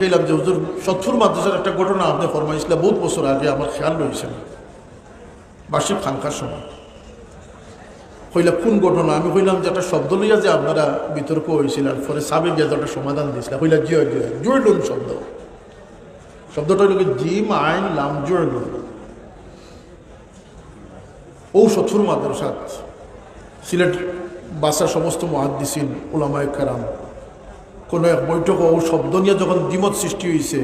গেলাম যে, হুজুর, সত্তর মাদ্রাসার একটা ঘটনা আপনি ফরমাইছিলেন, বহুত বছর আগে আমার খেয়াল রয়েছে বার্ষিক খানকার সময়। হইলা কোন ঘটনা? আমি কইলাম যে, একটা শব্দ লইয়া যে আপনারা বিতর্ক হয়েছিল আর পরে সাবেক যে একটা সমাধান দিয়েছিল হইলা জিয় জিয় জুড়লুন শব্দ। শব্দটা হইল জিম আইন লাম জুড়লুন ও সত্তর মাদ্রাসাত সিলেট বাসার সমস্ত মহাদ্দিসিন ওলামায় কারাম কোনো এক বৈঠক ও শব্দ নিয়ে যখন দ্বিমত সৃষ্টি হয়েছে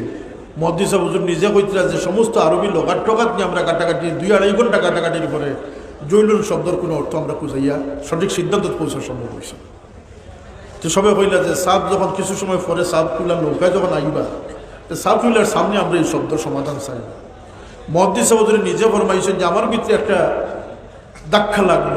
মহাদিসা হুজুর নিজে কইতরা যে সমস্ত আরবি লোকার টকাত নিয়ে আমরা কাটাকাটি, দুই আড়াই ঘণ্টা কাটাকাটির পরে জৈলুন শব্দর কোনো অর্থ আমরা খুঁজাইয়া সঠিক সিদ্ধান্ত পৌঁছা সম্ভব হয়েছে তো সবাই কইলা যে সাপ যখন কিছু সময় পরে সাপ তুলার নৌকায় যখন আইবা, তো সাপ তুলার সামনে আমরা এই শব্দ সমাধান চাই। মহাদিসা হুজুরে নিজে ফরমাইছেন যে আমার ভিতরে একটা দাক্ষা লাগল।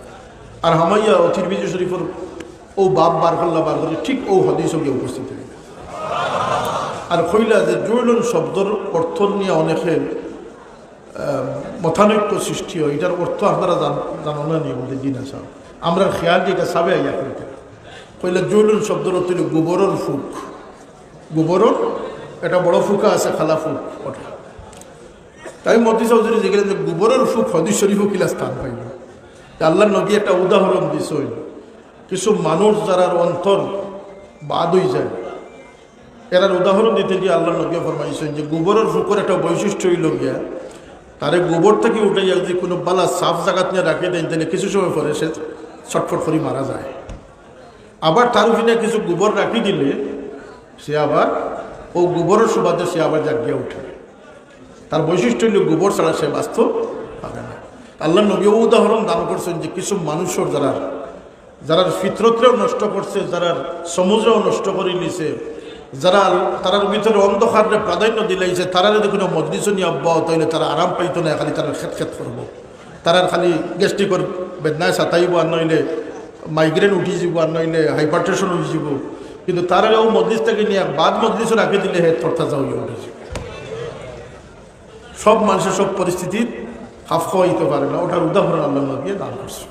আর হামাইয়া ও তিরমিজি শরীফর ও বাপ বার করলা বার করে ঠিক ও হদিস গিয়ে উপস্থিত। আর কইলা যে জৈলন শব্দর অর্থ নিয়ে অনেকে আহ, মতানৈক্য সৃষ্টি হয়। এটার অর্থ আপনারা জান- জানো না নিয়ে বলতে দিন আসা আমরা খেয়াল যেটা সাবে আইয়া কইতে। কইলা জৈলন শব্দর অর্থ গোবরের ফুক। গোবরের এটা বড় ফুকা আছে খালা ফুক তাই মতি চৌধুরী যেগুলো গোবরের ফুক হদিস শরীফ কিলা স্থান পাইল। আল্লাহ নবী একটা উদাহরণ দিছই কিছু মানুষ যারা অন্তর বাদ হয়ে যায় এরার উদাহরণ দিতে গিয়ে আল্লাহ নবী ফরমাইছেন যে গোবরের ফুকর একটা বৈশিষ্ট্য হইল গিয়া, তারে গোবর থেকে উঠে যায় যদি কোনো বালা সাফ জায়গাত নিয়ে রাখে দেন, তাহলে কিছু সময় পরে সে ছটফট করে মারা যায়। আবার তার উপরে কিছু গোবর রাখি দিলে, সে আবার ও গোবরের সুবাদে সে আবার জাগিয়ে উঠে। তার বৈশিষ্ট্য হইল গোবর ছাড়া সে বাস্তব পাবে না। আল্লাহ নবী উদাহরণ দান করছেন যে কিছু মানুষের যারা যারা ফিতরতরেও নষ্ট করছে যারা সমুদ্রেও নষ্ট করে নিছে, যারা তারার ভিতরে অন্ধকারে প্রাধান্য দিলাইছে, তারা যদি কোনো মজলিস নিয়ে অব্যাহত হইলে তারা আরাম পাইতো না, খালি তারা খেত খেত করব তারার খালি গ্যাস্ট্রিকর বেদনায় সাতাইব আর নইলে মাইগ্রেন উঠি যাব আর নইলে হাইপার টেনশন উঠি যাব। কিন্তু তারা ও মজলিস থেকে নিয়ে বাদ মজলিসও রাখে দিলে হে তর্তা যাও উঠেছে। সব মানুষের সব পরিস্থিতির হাফ খাওয়াইতে পারে না ওটার উদাহরণ আল্লাহ দিয়ে দান করছে।